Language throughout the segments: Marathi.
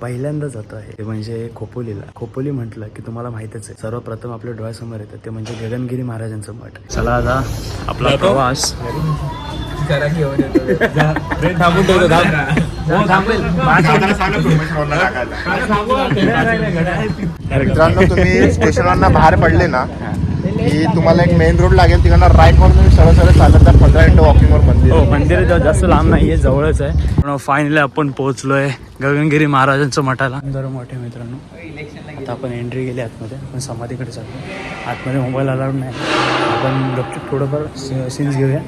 पहिल्यांदा जातो आहे ते म्हणजे खोपोलीला. खोपोली म्हटलं की तुम्हाला माहितच आहे सर्वप्रथम आपल्या डोळ्यासमोर येतं ते म्हणजे गगनगिरी महाराजांचं मठ. चला आता आपला प्रवास. मित्रांनो तुम्ही स्टेशनवरनं बाहेर पडले ना की तुम्हाला एक मेन रोड लागेल तिकडनं राईट वर तुम्ही सरळ सरळ चालत जा पंधरा मिनिटं वॉकिंगवर मंदिर. हो आहे. मंदिर जा- जास्त लांब नाहीये जवळच आहे. पण फायनली आपण पोहोचलोय गगनगिरी महाराजांचं मठाला. मोठे मित्रांनो आता आपण एंट्री केली आतमध्ये आपण समाधीकडे चाललो. आतमध्ये मोबाईल अलाउड नाही. आपण गपचूप थोडंफार सीन्स घेऊया.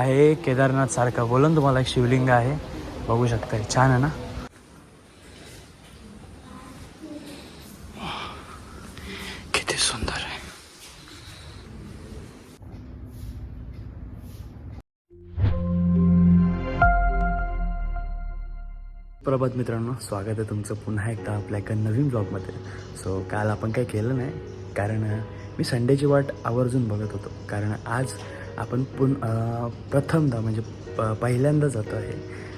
आहे केदारनाथ सारखं. बोलून तुम्हाला एक शिवलिंग आहे. बघू शकता छान आहे ना? किती सुंदर आहे. प्रभात मित्रांनो स्वागत आहे तुमचं पुन्हा एकदा आपल्या एका नवीन ब्लॉगमध्ये सो काल आपण काही केलं नाही कारण मी संडेची वाट आवर्जून बघत होतो. कारण आज आपण पुन प्रथमदा म्हणजे प पहिल्यांदा जातो आहे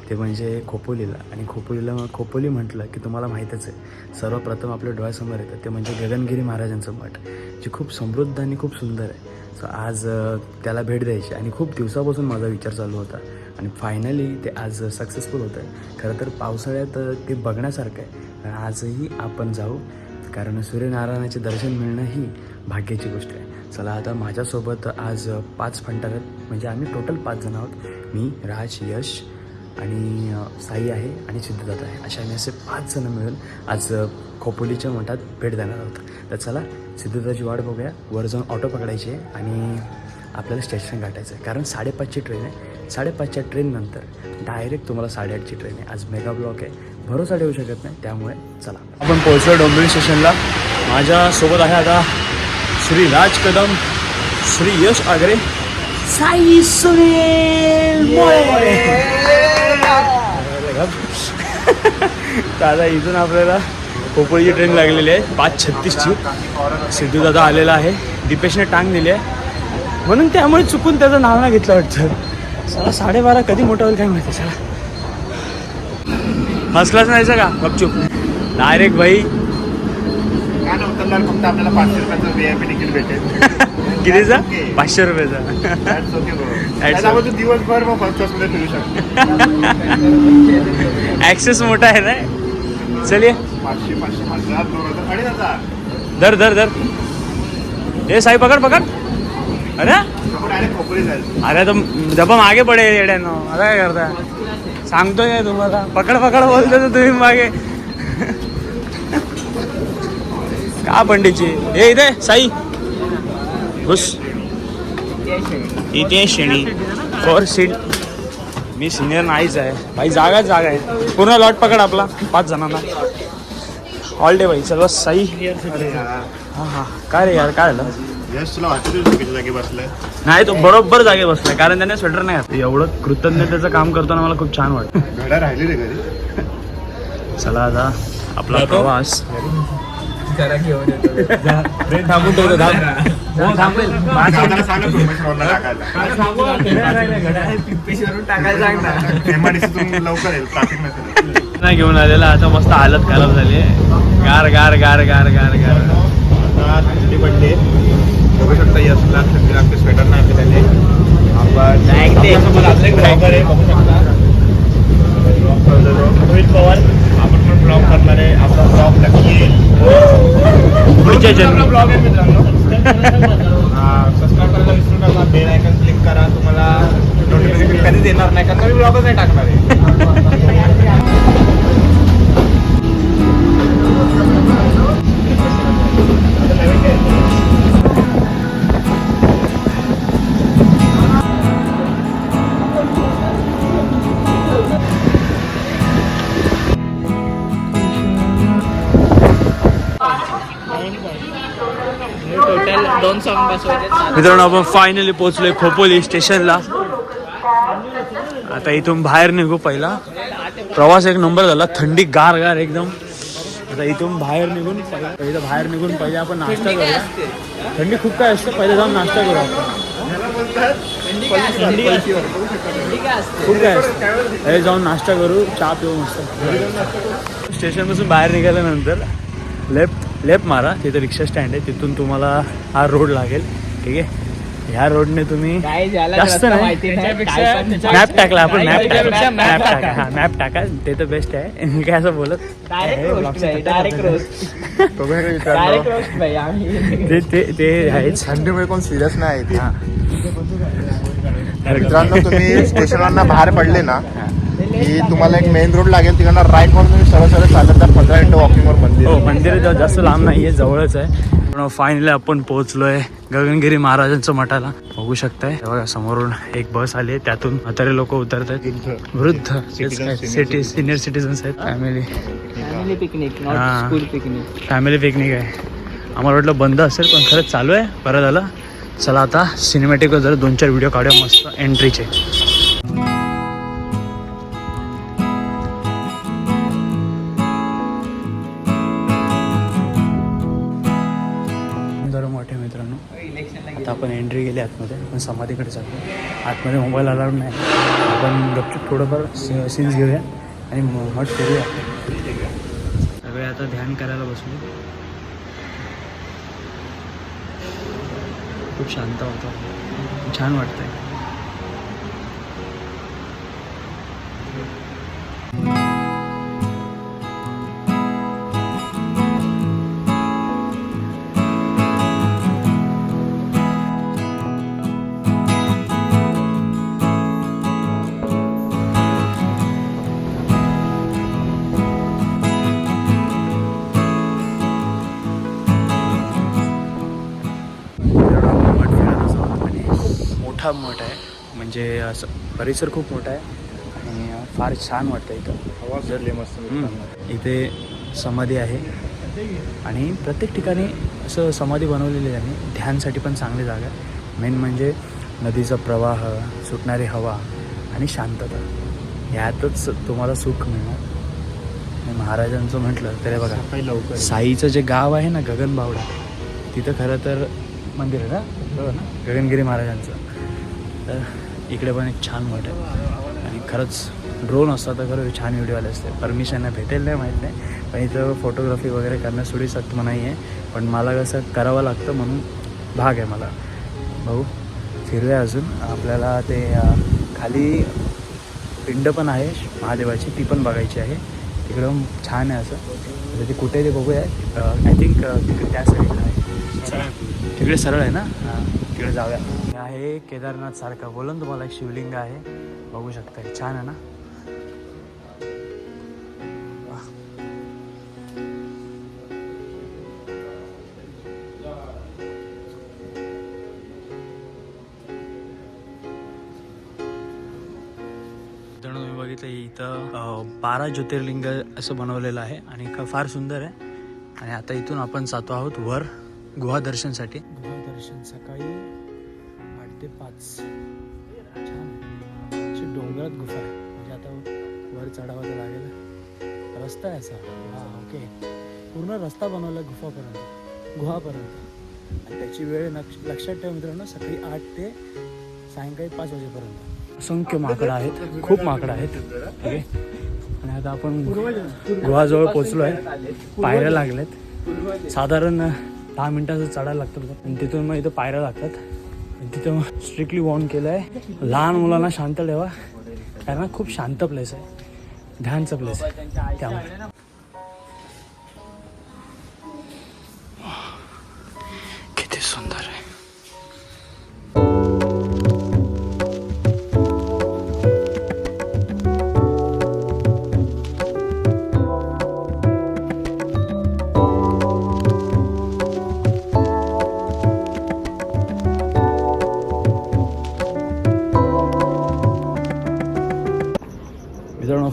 ते म्हणजे खोपोलीला. आणि खोपोलीला खोपोली म्हटलं की तुम्हाला माहीतच आहे सर्वप्रथम आपल्या डोळ्यासमोर येतं ते म्हणजे गगनगिरी महाराजांचं मठ जे खूप समृद्ध आणि खूप सुंदर आहे. सो आज त्याला भेट द्यायची. आणि खूप दिवसापासून माझा विचार चालू होता. आणि फायनली ते आज सक्सेसफुल होतं. आहे खरं तर पावसाळ्यात ते बघण्यासारखं आहे. आजही आपण जाऊ. कारण सूर्यनारायणाचे दर्शन मिळणं ही भाग्याची गोष्ट आहे. चला आता माझ्यासोबत आज पाच फंटार आहेत. म्हणजे आम्ही टोटल पाच जण आहोत. मी राज यश आणि साई आहे आणि सिद्धदात आहे. अशा आम्ही असे पाच जण मिळून आज खोपोलीच्या मठात भेट देणार आहोत. तर चला सिद्धदाची वाट बघूया. वर जाऊन ऑटो पकडायची आहे आणि आपल्याला स्टेशन गाठायचं आहे. कारण साडेपाचची ट्रेन आहे. साडेपाचच्या ट्रेननंतर डायरेक्ट तुम्हाला साडेआठची ट्रेन आहे. आज मेगा ब्लॉक आहे. भरोसा ठेवू शकत नाही. त्यामुळे चला. आपण पोहोचलो डोंबिवली स्टेशनला. माझ्यासोबत आहे आता श्री राज कदम श्री यश आगरे। साई सुनील दादा इथून आपल्याला खोपोळीची ट्रेन लागलेली आहे. पाच छत्तीसची सिद्धू दादा आलेला आहे. दीपेशने टांग दिली आहे. म्हणून त्यामुळे चुकून त्याचं नाव नाही घेतलं वाटतं. चला साडेबारा कधी मोठं होईल काय माहिती चला. हसलाच नाहीचं का गपचूप. डायरेक्ट भाई काय नाही उतरल्यावर फक्त आपल्याला पाचशे रुपयाचं व्ही आय पी तिकीट भेटेल. कितीचा. पाचशे रुपयाचा तू दिवसभर मग फर्स्ट क्लासमध्ये फिरू शकतो. ऍक्सेस मोठा आहे ना? चलिए पाचशे पाचशे हजार दोन हजार अडीच हजार धर धर धर. हे साई पकड पकड. अरे? अरे तर डबा मागे पडेल येड्यानो. आता काय करता सांगतोय तुम्हाला? पकड पकड बोलतो तुम्ही मागे. का पंडितची हे इथे साई. घुस. इथे शेणी. Four seat. मी सिनियर नाहीच आहे. भाई जागा जागा आहे. पूर्ण लॉट पकड आपला. पाच जणांना. ऑल डे भाई सर्व साई. हां हां. काय रे यार? काय झालं? नाही तो बरोबर जागे बसलाय. कारण त्याने स्वेटर नाही घातलं. एवढं कृतज्ञतेचं काम करताना मला खूप छान वाटतं चला आता आपला जातो? प्रवास ट्रेन थांबून ठेवतो थांब. थांबेल. दादाला सांग ना. सोमेश्वरला टाकायला लवकर येईल ट्रॅफिक नसेल नाही घेऊन आलेला आता मस्त हालत खराब झाली. आहे. गार गार गार गार गार गार. आता थंडी पडली बघू शकता यशला थंडी लागते स्वेटर नाही आपले त्याने आपण आपल्यासोबत अजून एक ब्लॉगर आहे बघू शकता. रोहित पवार आपण पण ब्लॉग करणार आहे आपला ब्लॉग नक्की येईल. पुढच्या जन्मी. ब्लॉग आहे मित्रांनो. सबस्क्राईब करायला विसरू नका. बेल आयकन क्लिक करा. तुम्हाला नोटिफिकेशन कधीच येणार नाही कारण मी ब्लॉगच नाही टाकणार आहे. दोन सॉंग बसवायचे मित्रांनो आपण फायनली पोहोचलोय खोपोली स्टेशनला. आता इथून बाहेर निघू पहिला. प्रवास एक नंबर झाला. थंडी गार गार एकदम. आता इथून बाहेर निघून पहिला बाहेर निघून पहिले आपण नाश्ता करूया. थंडी खूप काय असते? पहिले जाऊन नाश्ता करू आपण. थंडी? खूप काय असते? जाऊन नाश्ता करू चहा पिऊ मस्त. स्टेशनपासून बाहेर निघाल्यानंतर लेफ्ट लेफ्ट मारा तिथे रिक्षा स्टँड आहे तिथून तुम्हाला हा रोड लागेल ठीक आहे? ह्या रोडने तुम्ही जास्त नाही. मॅप टाकला आपण मॅप टाकला. मॅप टाका. हा मॅप टाका. ते तर बेस्ट आहे. काय असं बोलत? ते ते ते आहेच थंडीमुळे कोण सिरियस नाही हा. मित्रांनो तुम्ही स्टेशनवरनं बाहेर पडले ना की तुम्हाला एक मेन रोड लागेल तिकडनं राईट वर तुम्ही सरळ सरळ चालत तर पंधरा मिनिटं वॉकिंगवर मंदिर हो आहे. मंदिर जा- जास्त लांब नाहीये जवळच आहे. पण फायनली आपण पोहोचलोय गगनगिरी महाराजांचं मठाला. बघू शकताय. हे बघा समोरून एक बस आली आहे त्यातून म्हातारे लोक उतरत आहेत वृद्ध सिटी सिनियर सिटीजन्स आहेत. फॅमिली फॅमिली पिकनिक हा. Not school picnic family picnic आहे. आम्हाला वाटलं बंद असेल पण खरंच चालू आहे. बरं झालं. चला आता सिनेमॅटिक जरा दोन चार व्हिडिओ काढूया. मस्त एंट्रीचे आता आपण एंट्री केली आतमध्ये आपण समाधीकडे चाललो आतमध्ये मोबाईल अलाउड नाही. आपण गपचूप थोडंफार सीन्स घेऊया आणि म- मठ करूया सगळे आता ध्यान करायला बसलो. खूप शांत होतं. छान वाटतंय. म्हणजे असं परिसर खूप मोठा आहे आणि फार छान वाटतं इथं. हवा फिरली मस्त. इथे समाधी आहे आणि प्रत्येक ठिकाणी असं समाधी बनवलेली आहे ध्यानसाठी पण चांगली जागा आहे. मेन म्हणजे नदीचा प्रवाह सुटणारी हवा आणि शांतता. ह्यातच तुम्हाला सुख मिळणार. आणि महाराजांचं म्हटलं तर हे बघा लवकर साईचं जे गाव आहे ना गगनबावडा तिथं खरं तर मंदिर आहे ना? ना? गगनगिरी महाराजांचं. तर इकडे पण एक छान मठ आहे. आणि खरंच ड्रोन असता तर खरं छान व्हिडिओ आले असते. परमिशन भेटेल नाही माहीत नाही. पण इथं फोटोग्राफी वगैरे करण्यास थोडी सक्त नाही आहे. पण मला कसं करावं लागतं म्हणून भाग आहे मला. भाऊ फिरूया अजून. आपल्याला ते खाली पिंड पण आहे महादेवाची. ती पण बघायची आहे. तिकडं छान आहे असं. तर ते कुठे ते बघूया. आय थिंक तिकडे त्या साईडला आहे. तिकडे सरळ आहे ना? हां तिकडे जाऊया. आहे केदारनाथ सारखं बोलून तुम्हाला एक शिवलिंग आहे. बघू शकता हे छान आहे ना? तुम्ही बघितलं इथं बारा ज्योतिर्लिंग असं बनवलेलं आहे आणि फार सुंदर आहे. आणि आता इथून आपण जातो आहोत वर गुहा दर्शनसाठी. गुहा दर्शन सकाळी ते पाच. छान. अशी डोंगरात गुफा आहे. म्हणजे आता वर चढावं तर लागेल. रस्ता आहे असा. हां ओके. पूर्ण रस्ता बनवला गुफापर्यंत. गुहापर्यंत. आणि त्याची वेळ नक्ष- लक्षात ठेवा मित्रांनो सकाळी आठ ते सायंकाळी पाच वाजेपर्यंत. असंख्य माकडं आहेत. खूप माकडं आहेत. ठीक आहे आणि आता आपण गुहाजवळ पोचलो आहे पायऱ्या लागल्यात. साधारण दहा मिनिटाचं चढायला लागतं आणि तिथून मग इथं पायऱ्या लागतात. तिथं स्ट्रिक्टली वॉर्न केलं आहे लहान मुलांना शांत ठेवा. कारण खूप शांत प्लेस आहे. ध्यानचं प्लेस आहे. त्यामुळे.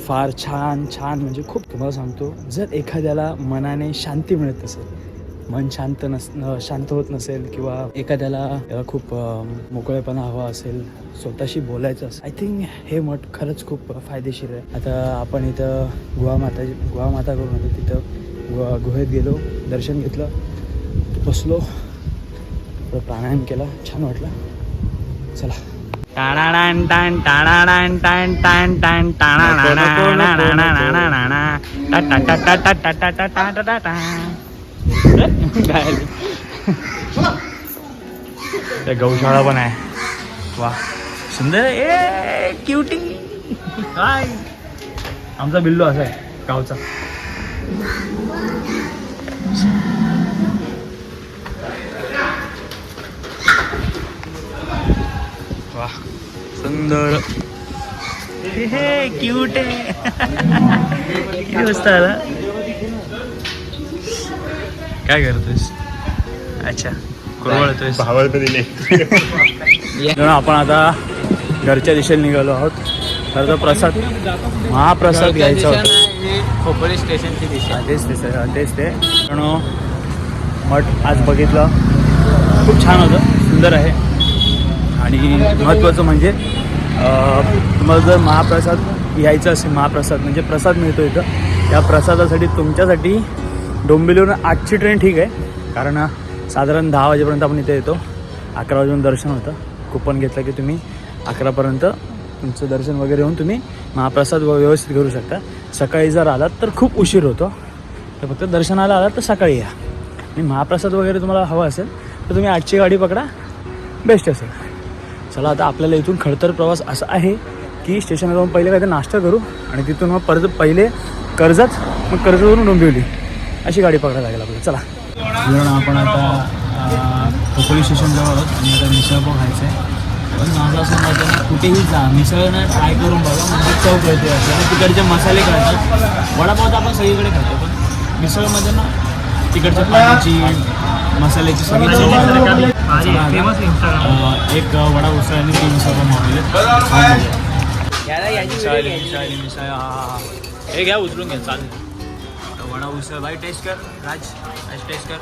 फार छान छान म्हणजे खूप तुम्हाला सांगतो जर एखाद्याला मनाने शांती मिळत असेल मन शांत नस शांत होत नसेल किंवा एखाद्याला खूप मोकळेपणा हवा असेल स्वतःशी बोलायचं असेल आय थिंक हे मठ खरंच खूप फायदेशीर आहे. आता आपण इथं गुहामाता गुहामाता करून होतो तिथं गुहा गुहेत गेलो दर्शन घेतलं बसलो प्राणायाम केला छान वाटलं. चला. गौशाळा पण आहे. वा सुंदर ए क्युटी काय आमचा बिल्लू असा आहे गावचा. वा सुंदर. हे क्यूट आहे. किती वाजता आला. काय करतोयस? अच्छा. कुरवळतोयस. भावळ दिले. आपण आता घरच्या दिशेने निघालो आहोत. तर तो प्रसाद महाप्रसाद घ्यायचा होता. खोपोली स्टेशनची दिशा. तेच तेच हा, तेच ते. पण मठ आज बघितलं. खूप छान होतं. सुंदर आहे. आणि महत्त्वाचं म्हणजे तुम्हाला जर महाप्रसाद यायचं असेल महाप्रसाद म्हणजे प्रसाद मिळतो इथं या प्रसादासाठी तुमच्यासाठी डोंबिवलीवरून आजची ट्रेन ठीक आहे. कारण साधारण दहा वाजेपर्यंत आपण इथे येतो. अकरा वाजेपर्यंत दर्शन होतं. कुपन घेतलं की तुम्ही अकरापर्यंत तुमचं दर्शन वगैरे होऊन तुम्ही महाप्रसाद व- व्यवस्थित करू शकता. सकाळी जर आलात तर खूप उशीर होतो. तर फक्त दर्शनाला आलात तर सकाळी या. आणि महाप्रसाद वगैरे तुम्हाला हवा असेल तर तुम्ही आजची गाडी पकडा. बेस्ट असेल. चला आता आपल्याला इथून खडतर प्रवास असा आहे की स्टेशनला जाऊन पहिले काहीतरी नाश्ता करू आणि तिथून मग परत पहिले कर्जत मग कर्जतवरून डोंबिवली. अशी गाडी पकडायला लागेल आपल्याला. चला. कारण आपण आता खोपोली स्टेशन जवळ आहोत आणि आता मिसळपाव खायचं आहे. पण माझं असं मत कुठेही जा. मिसळनं ट्राय करून बघा म्हणजे चव कळते असं. तिकडचे मसाले कळतात. वडापाव तर आपण सगळीकडे खातो पण मिसळमध्ये ना तिकडच्या पाण्याची मसाल्याची सगळी एक वडा उसळ आणि तीन मिसळ मागवले हा, हा, हा. हे घ्या उचलून घ्या चालेल. वडा उसळ भाई टेस्ट कर. राज राज टेस्ट कर.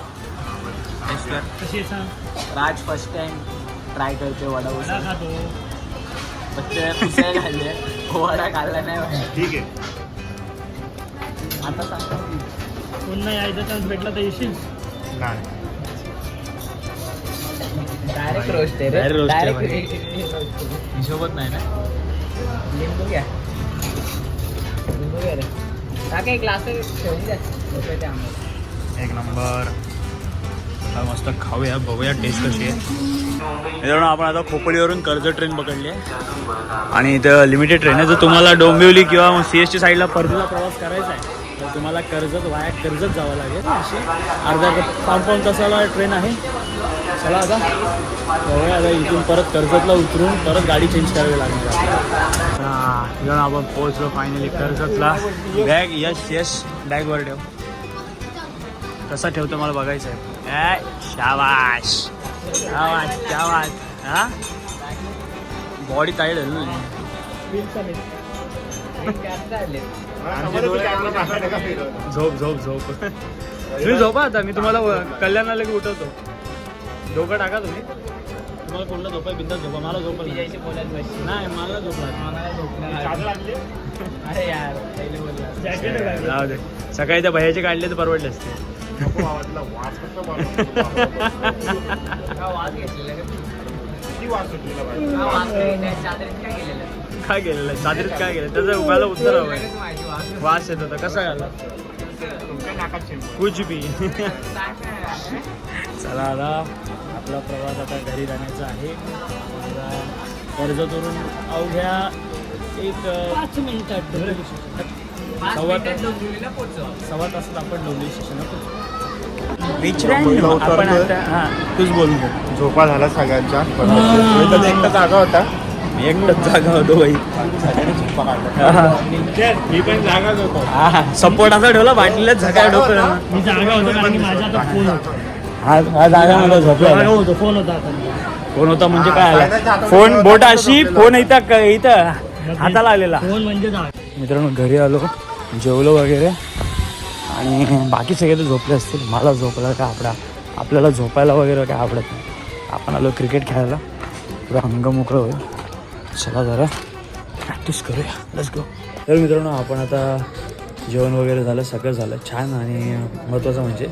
टेस्ट कर. राज फर्स्ट टाइम ट्राय करते वडा उसळ. खाल्ले वडा खाल्ला नाही. ठीक आहे. आता सांगा पुन्हा यायचा चान्स भेटला तर येशील नाही. डायरेक्ट रोस्ट आहे रे. Direct roast आहे Direct हिशोबत नाही ना? लिंबू घ्या. लिंबू घ्या रे. टाका एक ग्लास ठेवून द्या. लोकं ते आंबट. एक नंबर. आता मस्त खाऊया बघूया टेस्ट कशी आहे. मित्रांनो आपण आता खोपोलीवरून कर्जत ट्रेन पकडली आहे. आणि इथं लिमिटेड ट्रेन आहे. जर तुम्हाला डोंबिवली किंवा सी एस टी साईडला परतीला प्रवास करायचा आहे तुम्हाला कर्जत वाया कर्जत जावं लागेल. अशी अर्धा पाऊन पाऊन तासाला ट्रेन आहे. चला आता बघूया आता इथून परत कर्जतला उतरून परत गाडी चेंज करावी लागणार हां आपण पोहोचलो फायनली कर्जतला. बॅग यश यश बॅगवर ठेव. कसा ठेवतो मला बघायचं आहे ए, शाबाश शाबाश शाबाश हा? बॉडी टाईड आहे ना. झोप झोप झोप. तुम्ही झोपा आता मी तुम्हाला कल्याणाला की उठवतो. डोकं टाका तुम्ही. तुम्हाला कोणला झोपाय बिंदास झोपा. मला झोप. नाही. मला झोप लागली. मला झोप नाही. अरे यार पहिले बोलला जाऊ दे. सकाळी त्या भैयाचे काढले तर परवडले असते. का? वाज घेतलेला काय केलेलं आहे? चादरीत काय केलं त्याचं मला उत्तर हवं वाज. वास येत होता. कसा घाला कुछ भी चला आता आपला प्रवास आता घरी जाण्याचा आहे. आता कर्जतवरून अवघ्या एक पाच मिनिटात सव्वा. सव्वा तासात आपण डोंबिवली स्टेशनला पोहोचू आपण. आता हां. तूच झोपा झाला सगळ्यांच्या. इथं एकटा जागा होता. एकटंच जागा होतो बाई. ही पण होतो सपोर्ट असा ठेवला बाटलीला झकाय डोकं मी जागा होतो कारण की माझा आता फोन होता. हा हा जागा मला जागा झोपला होतो. फोन होता आता. फोन होता म्हणजे काय आला? फोन बोट अशी फोन इथं क- इथं हाताला आलेला. फोन म्हणजे जागा. मित्रांनो घरी आलो जेवलो वगैरे. आणि बाकी सगळे तर झोपले असतील. मला झोपला काय आपला? आपल्याला झोपायला वगैरे काय आवडत नाही. आपण आलो क्रिकेट खेळायला. पुरा अंग मोकळं होईल. चला जरा प्रॅक्टिस करूया. लेट्स गो तर मित्रांनो आपण आता जेवण वगैरे झालं सगळं झालं. छान आणि महत्त्वाचं म्हणजे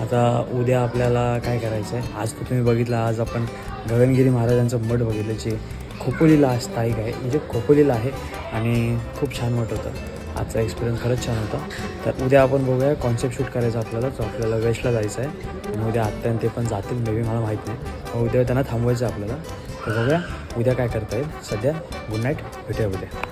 आता उद्या आपल्याला काय करायचं आहे आज तर तुम्ही बघितलं आज आपण गगनगिरी महाराजांचं मठ बघितलं जे खोपोलीला स्थायिक आहे. म्हणजे खोपोलीला आहे आणि खूप छान मठ होतं. आजचा एक्सपिरियन्स खरंच छान होता. तर उद्या आपण बघूया कॉन्सेप्ट शूट करायचं आपल्याला तो आपल्याला वेस्टला जायचं आहे आणि उद्या आत्या ते पण जातील मे बी मला माहीत नाही. उद्या त्यांना थांबवायचं आपल्याला. बघूया उद्या काय करता येईल. सध्या गुड नाईट भेटूया उद्या.